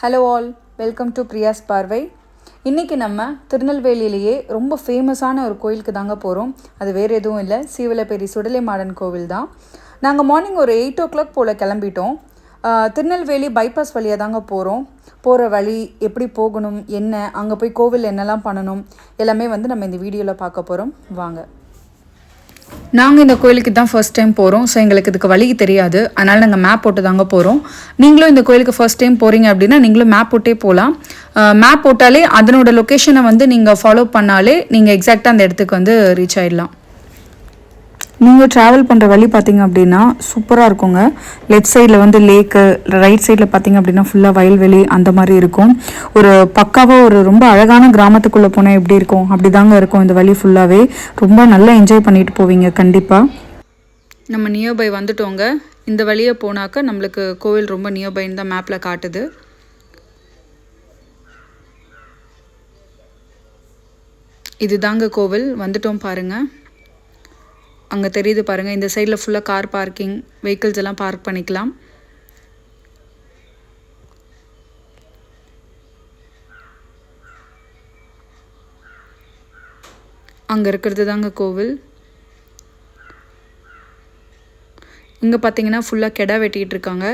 Hello all welcome to Priya's பார்வை இன்றைக்கி நம்ம திருநெல்வேலியிலேயே ரொம்ப ஃபேமஸான ஒரு கோயிலுக்கு தாங்க போகிறோம் அது வேறு எதுவும் இல்லை. சீவலப்பேரி சுடலை மாடன் கோவில் தான். நாங்கள் மார்னிங் ஒரு எயிட் ஓ கிளாக் போல் கிளம்பிட்டோம். திருநெல்வேலி பைபாஸ் வழியாக தாங்க போகிறோம் போகிற வழி எப்படி போகணும் என்ன அங்கே போய் கோவில் என்னெல்லாம் பண்ணணும் எல்லாமே வந்து நம்ம இந்த வீடியோவில் பார்க்க போகிறோம் வாங்க. நாங்கள் இந்த கோயிலுக்கு தான் ஃபர்ஸ்ட் டைம் போகிறோம் ஸோ எங்களுக்கு இதுக்கு வழி தெரியாது. அதனால் நாங்கள் மேப் போட்டு தாங்க போகிறோம் நீங்களும் இந்த கோயிலுக்கு ஃபர்ஸ்ட் டைம் போகிறீங்க அப்படின்னா நீங்களும் மேப் போட்டே போகலாம் மேப் போட்டாலே அதனோட லொக்கேஷனை வந்து நீங்கள் ஃபாலோ பண்ணாலே நீங்கள் எக்ஸாக்டாக அந்த இடத்துக்கு வந்து ரீச் ஆயிடலாம். நீங்கள் ட்ராவல் பண்ணுற வழி பார்த்தீங்க அப்படின்னா சூப்பராக இருக்குங்க. லெஃப்ட் சைடில் வந்து லேக்கு ரைட் சைடில் பார்த்தீங்க அப்படின்னா ஃபுல்லாக வயல்வெளி அந்த மாதிரி இருக்கும். ஒரு பக்காவாக ஒரு ரொம்ப அழகான கிராமத்துக்குள்ளே போனால் எப்படி இருக்கும்? அப்படி தாங்க இருக்கும் இந்த வழி ஃபுல்லாகவே ரொம்ப நல்லா என்ஜாய் பண்ணிட்டு போவீங்க கண்டிப்பாக நம்ம நியர்பை வந்துட்டோங்க. இந்த வழியை போனாக்க நம்மளுக்கு கோவில் ரொம்ப நியர்பைன்னு தான் மேப்பில் காட்டுது. இதுதாங்க கோவில். வந்துட்டோம் பாருங்கள் அங்கே தெரியுது பாருங்கள் இந்த சைடில் ஃபுல்லாக கார் பார்க்கிங் வெஹிக்கிள்ஸ் எல்லாம் பார்க் பண்ணிக்கலாம். அங்கே இருக்கிறது தாங்க கோவில். இங்கே பார்த்தீங்கன்னா ஃபுல்லாக கெடா வெட்டிகிட்டு இருக்காங்க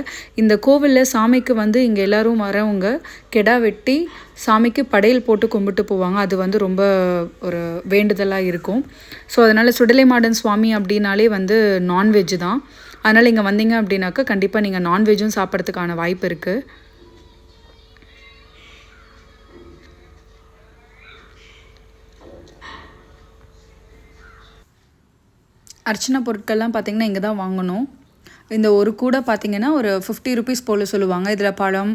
இந்த கோவிலில் சாமிக்கு வந்து இங்கே எல்லோரும் வரவங்க கெடா வெட்டி சாமிக்கு படையல் போட்டு கும்பிட்டு போவாங்க. அது வந்து ரொம்ப ஒரு வேண்டுதலாக இருக்கும். ஸோ அதனால் சுடலை மாடன் சுவாமி அப்படின்னாலே வந்து நான்வெஜ் தான். அதனால் இங்கே வந்தீங்க அப்படின்னாக்கா கண்டிப்பாக நீங்கள் நான்வெஜ்ஜும் சாப்பிட்றதுக்கான வாய்ப்பு இருக்குது அர்ச்சனை பொருட்கள்லாம் பார்த்திங்கன்னா இங்கே தான் வாங்கணும். இந்த ஒரு கூடை பார்த்திங்கன்னா ஒரு ஃபிஃப்டி ருபீஸ் போல் சொல்லுவாங்க. இதில் பழம்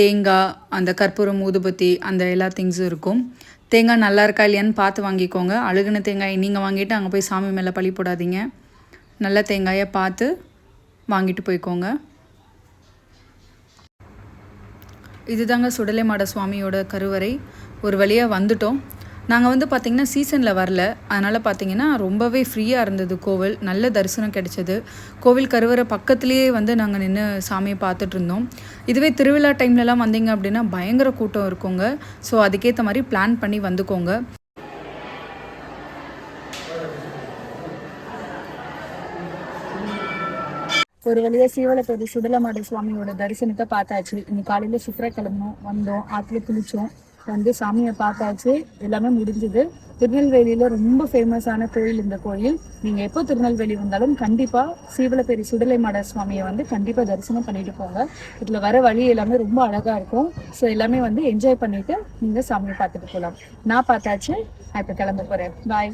தேங்காய் அந்த கற்பூரம் ஊதுபத்தி அந்த எல்லா திங்ஸும் இருக்கும். தேங்காய் நல்லா இருக்கா இல்லையான்னு பார்த்து வாங்கிக்கோங்க. அழுகுன தேங்காய் நீங்கள் வாங்கிட்டு அங்கே போய் சாமி மேலே பழி போடாதீங்க. நல்ல தேங்காயை பார்த்து வாங்கிட்டு போய்க்கோங்க. இதுதாங்க சுடலை மாட சுவாமியோட கருவறை. ஒரு வழியாக வந்துட்டோம். நாங்கள் வந்து பார்த்திங்கன்னா சீசனில் வரல. அதனால் பார்த்தீங்கன்னா ரொம்பவே ஃப்ரீயாக இருந்தது கோவில். நல்ல தரிசனம் கிடைச்சது. கோவில் கருவறை பக்கத்துலேயே வந்து நாங்கள் நின்று சாமியை பார்த்துட்டு இருந்தோம். இதுவே திருவிழா டைம்லலாம் வந்தீங்க அப்படின்னா பயங்கர கூட்டம் இருக்குங்க. ஸோ அதுக்கேற்ற மாதிரி பிளான் பண்ணி வந்துக்கோங்க. ஒரு வழியா சீவலப்பேரி சுடலமாட சுவாமியோட தரிசனத்தை பார்த்தாச்சு. இன்னைக்கு காலையில சுக்கர கிளம்பணும் வந்தோம். ஆற்றுல குளிச்சோம். வந்து சாமியை பார்த்தாச்சு. எல்லாமே முடிஞ்சது. திருநெல்வேலியில ரொம்ப ஃபேமஸான கோயில் இந்த கோயில். நீங்க எப்போ திருநெல்வேலி வந்தாலும் கண்டிப்பா சீவலப்பேரி சுடலை மாட சுவாமியை வந்து கண்டிப்பா தரிசனம் பண்ணிட்டு போங்க. இதுல வர வழி எல்லாமே ரொம்ப அழகா இருக்கும். ஸோ எல்லாமே வந்து என்ஜாய் பண்ணிட்டு நீங்க சாமியை பார்த்துட்டு போகலாம் நான் பார்த்தாச்சு. நான் இப்போ கிளம்ப போறேன். பாய்